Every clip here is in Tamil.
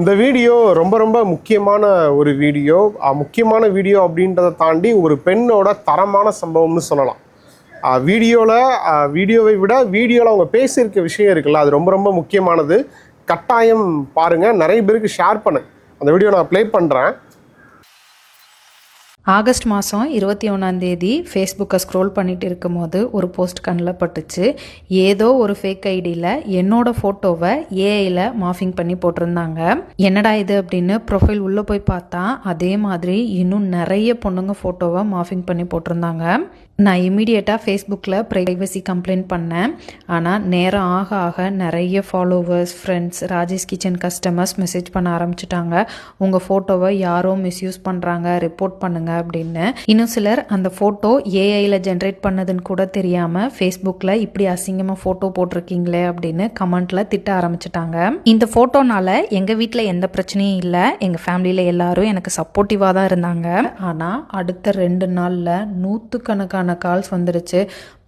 இந்த வீடியோ ரொம்ப ரொம்ப முக்கியமான ஒரு வீடியோ. முக்கியமான வீடியோ அப்படின்றத தாண்டி ஒரு பெண்ணோட தரமான சம்பவம்னு சொல்லலாம். வீடியோவில் வீடியோவை விட வீடியோவில் அவங்க பேசியிருக்க விஷயம் இருக்குல்ல அது ரொம்ப ரொம்ப முக்கியமானது. கட்டாயம் பாருங்கள் நிறைய பேருக்கு ஷேர் பண்ணு. அந்த வீடியோ நான் ப்ளே பண்ணுறேன் ஆகஸ்ட் மாதம் இருபத்தி ஒன்றாந்தேதி ஃபேஸ்புக்கை ஸ்க்ரோல் பண்ணிட்டு இருக்கும்போது ஒரு போஸ்ட் கண்ணில் பட்டுச்சு. ஏதோ ஒரு ஃபேக் ஐடியில் என்னோட ஃபோட்டோவை ஏஐயில் மாஃபிங் பண்ணி போட்டிருந்தாங்க. என்னடா இது அப்படின்னு ப்ரொஃபைல் உள்ளே போய் பார்த்தா அதே மாதிரி இன்னும் நிறைய பொண்ணுங்க ஃபோட்டோவை மாஃபிங் பண்ணி போட்டிருந்தாங்க. நான் இமீடியட்டாக ஃபேஸ்புக்கில் ப்ரைவசி கம்ப்ளைண்ட் பண்ணேன். ஆனால் நேரம் ஆக ஆக நிறைய followers friends Rajesh kitchen customers message பண்ண ஆரம்பிச்சிட்டாங்க. உங்கள் ஃபோட்டோவை யாரோ மிஸ்யூஸ் பண்ணுறாங்க ரிப்போர்ட் பண்ணுங்க அப்படின்னு. இன்னும் சிலர் அந்த ஃபோட்டோ ஏஐயில் ஜென்ரேட் பண்ணதுன்னு கூட தெரியாமல் ஃபேஸ்புக்கில் இப்படி அசிங்கமாக ஃபோட்டோ போட்டிருக்கீங்களே அப்படின்னு கமெண்ட்டில் திட்ட ஆரம்பிச்சிட்டாங்க. இந்த ஃபோட்டோனால எங்கள் வீட்டில் எந்த பிரச்சனையும் இல்லை. எங்கள் ஃபேமிலியில் எல்லாரும் எனக்கு சப்போர்ட்டிவாக தான் இருந்தாங்க. ஆனால் அடுத்த ரெண்டு நாளில் நூற்றுக்கணக்கான கால்ஸ் வந்துடுச்சு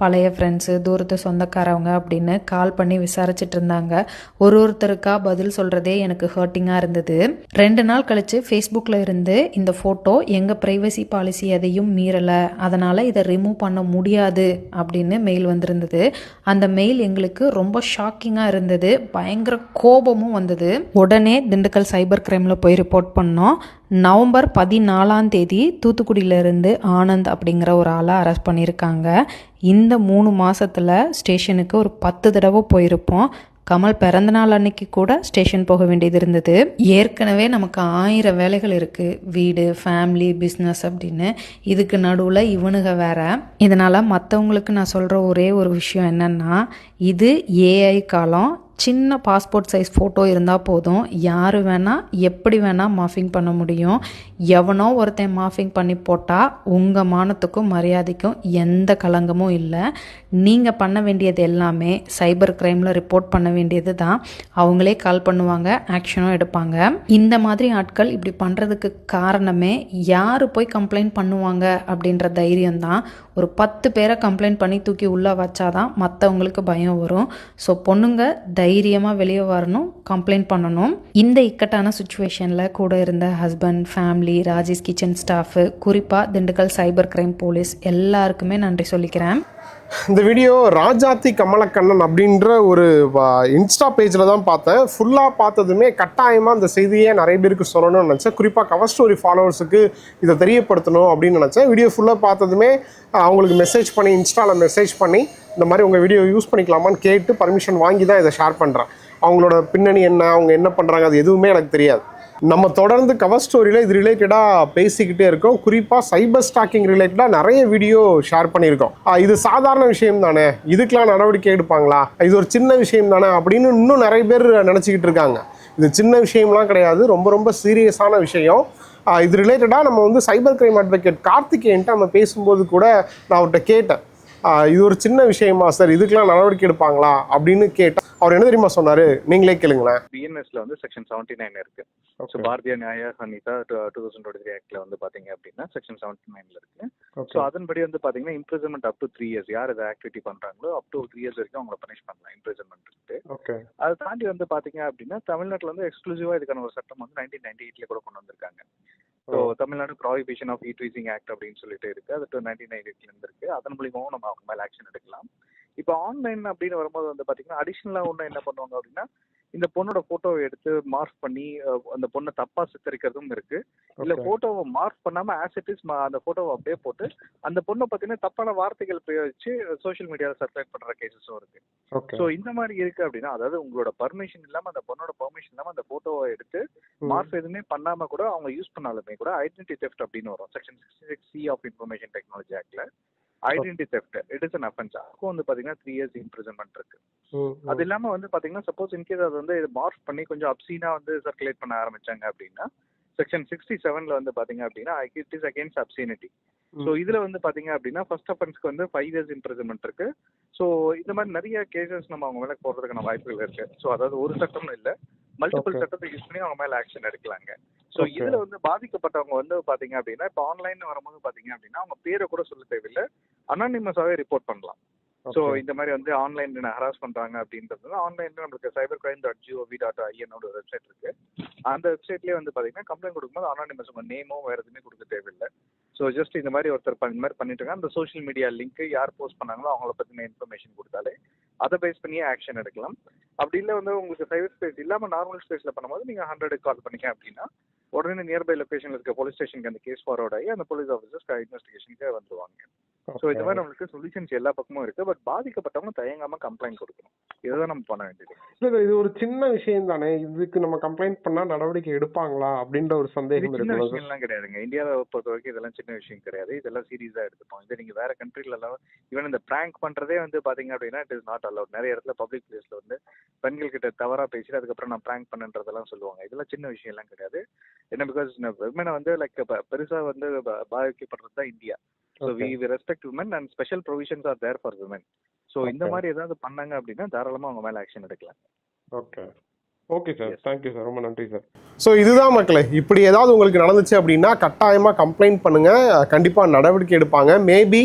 பழைய ஃப்ரெண்ட்ஸு தூரத்து சொந்தக்காரவங்க அப்படின்னு கால் பண்ணி விசாரிச்சுட்டு இருந்தாங்க. ஒரு ஒருத்தருக்கா பதில் சொல்கிறதே எனக்கு ஹர்ட்டிங்காக இருந்தது. ரெண்டு நாள் கழித்து ஃபேஸ்புக்கில் இருந்து இந்த ஃபோட்டோ எங்கள் ப்ரைவசி பாலிசி எதையும் மீறலை. அதனால் இதை ரிமூவ் பண்ண முடியாது அப்படின்னு மெயில் வந்திருந்தது. அந்த மெயில் எங்களுக்கு ரொம்ப ஷாக்கிங்காக இருந்தது. பயங்கர கோபமும் வந்தது. உடனே திண்டுக்கல் சைபர் கிரைமில் போய் ரிப்போர்ட் பண்ணோம். நவம்பர் பதினாலாம் தேதி தூத்துக்குடியிலேருந்து ஆனந்த் அப்படிங்கிற ஒரு ஆளை அரெஸ்ட் பண்ணியிருக்காங்க. இந்த மூணு மாதத்தில் ஸ்டேஷனுக்கு ஒரு பத்து தடவை போயிருப்போம். கமல் பிறந்தநாள் அன்னைக்கு கூட ஸ்டேஷன் போக வேண்டியது இருந்தது. ஏற்கனவே நமக்கு ஆயிரம் வேலைகள் இருக்குது வீடு ஃபேமிலி பிஸ்னஸ் அப்படின்னு. இதுக்கு நடுவில் இவனுங்க வேற. இதனால் மற்றவங்களுக்கு நான் சொல்கிற ஒரே ஒரு விஷயம் என்னென்னா இது ஏஐ காலம் சின்ன பாஸ்போர்ட் சைஸ் ஃபோட்டோ இருந்தால் போதும். யார் வேணால் எப்படி வேணால் மாஃபிங் பண்ண முடியும். எவனோ ஒருத்தன் மாஃபிங் பண்ணி போட்டால் உங்கள் மானத்துக்கும் மரியாதைக்கும் எந்த களங்கமும் இல்லை. நீங்கள் பண்ண வேண்டியது எல்லாமே சைபர் கிரைமில் ரிப்போர்ட் பண்ண வேண்டியது தான். அவங்களே கால் பண்ணுவாங்க ஆக்ஷனும் எடுப்பாங்க. இந்த மாதிரி ஆட்கள் இப்படி பண்ணுறதுக்கு காரணமே யார் போய் கம்ப்ளைண்ட் பண்ணுவாங்க அப்படின்ற தைரியம் தான் ஒரு பத்து பேரை கம்ப்ளைண்ட் பண்ணி தூக்கி உள்ளே வச்சாதான் மற்றவங்களுக்கு பயம் வரும். ஸோ பொண்ணுங்க தைரியமாக வெளியே வரணும் கம்ப்ளைண்ட் பண்ணணும். இந்த இக்கட்டான சுச்சுவேஷனில் கூட இருந்த husband family Rajesh kitchen staff குறிப்பாக திண்டுக்கல் சைபர் கிரைம் போலீஸ் எல்லாருக்குமே நன்றி சொல்லிக்கிறேன். இந்த வீடியோ ராஜாத்தி கமலக்கண்ணன் அப்படின்ற ஒரு இன்ஸ்டா பேஜில் தான் பார்த்தேன். ஃபுல்லாக பார்த்ததுமே கட்டாயமாக இந்த செய்தியை நிறைய பேருக்கு சொல்லணும்னு நினச்சேன். குறிப்பாக கவர் ஸ்டோரி ஃபாலோவர்ஸுக்கு இதை தெரியப்படுத்தணும் அப்படின்னு நினச்சேன். வீடியோ ஃபுல்லாக பார்த்ததுமே அவங்களுக்கு மெசேஜ் பண்ணி இன்ஸ்டாவில் மெசேஜ் பண்ணி இந்த மாதிரி உங்கள் வீடியோ யூஸ் பண்ணிக்கலாமான்னு கேட்டு பர்மிஷன் வாங்கி தான் இதை ஷேர் பண்ணுறேன் அவங்களோட பின்னணி என்ன அவங்க என்ன பண்ணுறாங்க அது எதுவுமே எனக்கு தெரியாது. நம்ம தொடர்ந்து கவர் ஸ்டோரியில் இது ரிலேட்டடாக பேசிக்கிட்டே இருக்கோம். குறிப்பாக சைபர் ஸ்டாக்கிங் ரிலேட்டடாக நிறைய வீடியோ ஷேர் பண்ணியிருக்கோம். இது சாதாரண விஷயம் தானே? இதுக்கெலாம் நடவடிக்கை எடுப்பாங்களா? இது ஒரு சின்ன விஷயம் தானே? அப்படின்னு இன்னும் நிறைய பேர் நினச்சிக்கிட்டு இருக்காங்க. இது சின்ன விஷயம்லாம் கிடையாது. ரொம்ப ரொம்ப சீரியஸான விஷயம். இது ரிலேட்டடாக நம்ம வந்து சைபர் கிரைம் அட்வொகேட் கார்த்திகேயன்ட்டு நம்ம பேசும்போது கூட நான் அவர்கிட்ட கேட்டேன். இது ஒரு சின்ன விஷயமா சார்? இதுக்கெலாம் நடவடிக்கை எடுப்பாங்களா? அப்படின்னு கேட்டேன் அவர் என்ன தெரியுமா சொன்னார்? நீங்களே கேளுங்களேன். பிஎன்எஸ்ல வந்து செக்ஷன் செவன்டி நைன் இருக்கு so Bharatiya Nyaya Sanhita two thousand twenty three ஆக்ட்ல வந்து பாத்தீங்க அப்படின்னா செக்ஷன் செவன்டி நைன்ல இருக்கு. ஸோ அதன்படி வந்து பாத்தீங்கன்னா imprisonment up to three years யார் இதை ஆக்டிவிட்டி பண்றாங்களோ அப் டு த்ரீ இயர்ஸ் வரைக்கும் அவங்கள பனிஷ் பண்ணலாம் இம்ப்ரிசன்மெண்ட் அதை தாண்டி வந்து பாத்தீங்க அப்படின்னா தமிழ்நாட்டுல வந்து எக்ஸ்க்ளூசிவா இதுக்கான ஒரு சட்டம் வந்து நைன்டீன் நைன்டி எயிட்ல கூட கொண்டு வந்திருக்காங்க. ஸோ தமிழ்நாடு ப்ராஹிபிஷன் ஆஃப் ஈட் ஆக்ட் அப்படின்னு சொல்லிட்டு இருக்கு. அது நைன்டீன் நைன்டி எயிட்ல இருந்து இருக்கு. அதன் மூலியமாவும் நம்ம அவங்க மேல ஆக்ஷன் எடுக்கலாம். இப்போ ஆன்லைன் அப்படின்னு வரும்போது வந்து பாத்தீங்கன்னா அடிஷ்னலா ஒன்று என்ன பண்ணுவாங்க அப்படின்னா இந்த பொண்ணோட போட்டோவை எடுத்து மார்க் பண்ணி அந்த பொண்ணை தப்பா சித்தரிக்கிறதும் இருக்கு. இல்ல போட்டோவை மார்க் பண்ணாம ஆஸ் இட் இஸ் அந்த போட்டோவை அப்படியே போட்டு அந்த பொண்ணை பாத்தீங்கன்னா தப்பான வார்த்தைகள் பிரயோகிச்சு சோஷியல் மீடியாவில் சர்க்குலேட் பண்ற கேசஸும் இருக்கு. ஸோ இந்த மாதிரி இருக்கு அப்படின்னா அதாவது உங்களோட பர்மிஷன் இல்லாம அந்த பொண்ணோட பெர்மிஷன் இல்லாம அந்த போட்டோவை எடுத்து மார்க் எதுவுமே பண்ணாம கூட அவங்க யூஸ் பண்ணாலுமே கூட ஐடென்டி தெஃப்ட் அப்படின்னு வரும். Section sixty six C of information technology ஆக்ட்ல identity theft it is an offence அதுக்கும் வந்து பாத்தீங்கன்னா த்ரீ இயர்ஸ் இம்ப்ரிசன்மெண்ட் இருக்கு. அது இல்லாம வந்து பாத்தீங்கன்னா சப்போஸ் இன்கேஸ் அது வந்து மார்க் பண்ணி கொஞ்சம் அப்சீனா வந்து சர்க்குலேட் பண்ண ஆரம்பிச்சாங்க அப்படின்னா செக்ஷன் சிக்ஸ்டி செவன்ல வந்து பாத்தீங்க அப்படின்னா it is against obscenity so இதுல வந்து பாத்தீங்க அப்படின்னா ஃபர்ஸ்ட் அஃபென்ஸ்க்கு வந்து ஃபைவ் இயர்ஸ் இம்ப்ரிசன்மெண்ட் இருக்கு. ஸோ இந்த மாதிரி நிறைய கேசஸ் நம்ம அவங்க மேல போடுறதுக்கான வாய்ப்புகள் இருக்கு. ஸோ அதாவது ஒரு சட்டம்னு இல்ல மல்டிபிள். சட்டத்தை யூஸ் பண்ணி அவங்க மேல ஆக்ஷன் எடுக்கலாங்க. ஸோ. இதுல வந்து பாதிக்கப்பட்டவங்க வந்து பாத்தீங்க அப்படின்னா இப்போ ஆன்லைன் வரும்போது பாத்தீங்க அப்படின்னா அவங்க பேரை கூட சொல்ல தேவையில்லை. அனானிமஸாவே ரிப்போர்ட் பண்ணலாம். ஸோ இந்த மாதிரி வந்து ஆன்லைன்ல ஹராஸ் பண்றாங்க அப்படின்றது ஆன்லைன்ல நம்மளுக்கு cyber crime dot G O V dot ஐஎனோட website இருக்கு. அந்த வெப்சைட்லேயே வந்து பாத்தீங்கன்னா கம்ப்ளைண்ட் கொடுக்கும்போது அனானிமஸ் உங்க நேமோ வேற எதுவுமே கொடுக்க தேவையில்லை. ஸோ ஜஸ்ட் இந்த மாதிரி ஒருத்தர் இந்த மாதிரி பண்ணிட்டு இருக்காங்க. அந்த சோஷியல் மீடியா லிங்க் யார் போஸ்ட் பண்ணாங்களோ அவங்கள பத்தின இன்ஃபர்மேஷன் கொடுத்தாலே அதை பேஸ் பண்ணியே ஆக்ஷன் எடுக்கலாம். அப்படி இல்லை வந்து உங்களுக்கு சைபர் ஸ்பேஸ் இல்லாம நார்மல் ஸ்பேஸ்ல பண்ணும்போது நீங்க ஹண்ட்ரட் கால் பண்ணீங்க அப்படின்னா உடனே நியர்பை லொகேஷன்ல இருக்க போலீஸ் ஸ்டேஷனுக்கு அந்த கேஸ் ஃபார்வர்ட் ஆகி அந்த போலீஸ் ஆஃபீஸர்ஸ் இன்வெஸ்டிகேஷனுக்கு வந்துருவாங்க. ஸோ இந்த மாதிரி நம்மளுக்கு சொல்யூஷன்ஸ் எல்லா பக்கமும் இருக்கு. பட் பாதிக்கப்பட்டவங்க தயங்காம கம்ப்ளைண்ட் கொடுக்கணும். இதுதான் நம்ம பண்ண வேண்டியது. இல்ல இது ஒரு சின்ன விஷயம் தானே. இதுக்கு நம்ம கம்ப்ளைண்ட் பண்ணா நடவடிக்கை எடுப்பாங்களா? அப்படின்ற ஒரு இது சந்தேகம் விஷயம்லாம் கிடையாதுங்க. இந்தியாவை பொறுத்த வரைக்கும் இதெல்லாம் சின்ன விஷயம் கிடையாது. இதெல்லாம் சீரியஸா எடுத்துப்போம். இது நீங்க வேற கண்ட்ரில எல்லாம் ஈவன் இந்த பிராங்க் பண்றதே வந்து பாத்தீங்க அப்படின்னா இட் இஸ் நாட் அலவுட் நிறைய இடத்துல பப்ளிக் பிளேஸ்ல வந்து பெண்கள் கிட்ட தவறா பேசிட்டு அதுக்கப்புறம் நான் பிராங்க் பண்ணன்றதெல்லாம் சொல்லுவாங்க. இதெல்லாம் சின்ன விஷயம் எல்லாம் கிடையாது. என்ன பிகாஸ் விமனை வந்து லைக் பெருசா வந்து பாதிக்கப்படுறது தான் India. So we respect women and special provisions are there for women so இந்த. மாதிரி ஏதாவது பண்ணாங்க அப்படின்னா தாராளமா அவங்க மேல ஆக்ஷன் எடுக்கலாம். Okay okay sir. Thank you sir ரொம்ப நன்றி சார் ஸோ இதுதான் மக்களே இப்படி ஏதாவது உங்களுக்கு நடந்துச்சு அப்படின்னா கட்டாயமாக கம்ப்ளைண்ட் பண்ணுங்கள் கண்டிப்பாக நடவடிக்கை எடுப்பாங்க. மேபி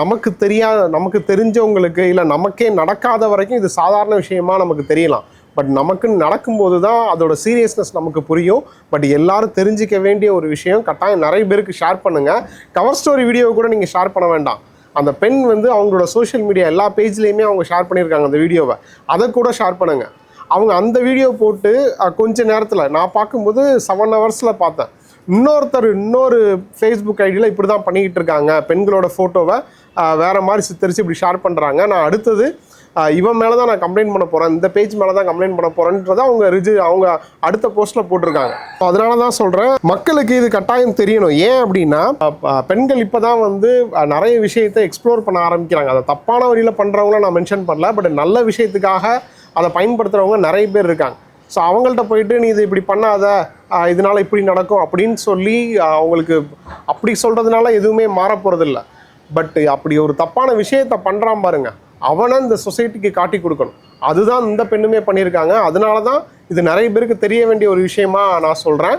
நமக்கு தெரியாத நமக்கு தெரிஞ்சவங்களுக்கு இல்லை நமக்கே நடக்காத வரைக்கும் இது சாதாரண விஷயமா நமக்கு தெரியலாம். பட் நமக்கு நடக்கும்போது தான் அதோட சீரியஸ்னஸ் நமக்கு புரியும். பட் எல்லாரும் தெரிஞ்சிக்க வேண்டிய ஒரு விஷயம் கட்டாயம் நிறைய பேருக்கு ஷேர் பண்ணுங்கள் கவர் ஸ்டோரி வீடியோவை கூட நீங்கள் ஷேர் பண்ண வேண்டாம். அந்த பெண் வந்து அவங்களோட சோஷியல் மீடியா எல்லா பேஜ்லேயுமே அவங்க ஷேர் பண்ணியிருக்காங்க அந்த வீடியோவை அதை கூட ஷேர் பண்ணுங்கள் அவங்க அந்த வீடியோ போட்டு கொஞ்ச நேரத்தில் நான் பார்க்கும்போது செவன் ஹவர்ஸில் பார்த்தேன். இன்னொருத்தர் இன்னொரு ஃபேஸ்புக் ஐடியில் இப்படி தான் பண்ணிக்கிட்டு இருக்காங்க. பெண்களோட ஃபோட்டோவை வேறு மாதிரி சித்தரித்து இப்படி ஷேர் பண்ணுறாங்க நான் அடுத்தது இவன் மேலே தான் நான் கம்ப்ளைண்ட் பண்ண போகிறேன் இந்த பேஜ் மேலே தான் கம்ப்ளைண்ட் பண்ண போகிறேன்றதை அவங்க ரிஜி அவங்க அடுத்த போஸ்ட்டில் போட்டிருக்காங்க. ஸோ அதனால தான் சொல்கிறேன் மக்களுக்கு இது கட்டாயம் தெரியணும். ஏன் அப்படின்னா பெண்கள் இப்போ தான் வந்து நிறைய விஷயத்தை எக்ஸ்ப்ளோர் பண்ண ஆரம்பிக்கிறாங்க. அதை தப்பான வழியில் பண்ணுறவங்கள நான் மென்ஷன் பண்ணல பட் நல்ல விஷயத்துக்காக அதை பயன்படுத்துகிறவங்க நிறைய பேர் இருக்காங்க. ஸோ அவங்கள்ட்ட போயிட்டு நீ இது இப்படி பண்ணாத இதனால் இப்படி நடக்கும் அப்படின்னு சொல்லி அவங்களுக்கு அப்படி சொல்கிறதுனால எதுவுமே மாறப்போகிறதில்ல பட் அப்படி ஒரு தப்பான விஷயத்த பண்ணுறான் பாருங்கள் அவனை இந்த சொசைட்டிக்கு காட்டி கொடுக்கணும். அதுதான் இந்த பெண்ணுமே பண்ணியிருக்காங்க. அதனால தான் இது நிறைய பேருக்கு தெரிய வேண்டிய ஒரு விஷயமா நான் சொல்கிறேன்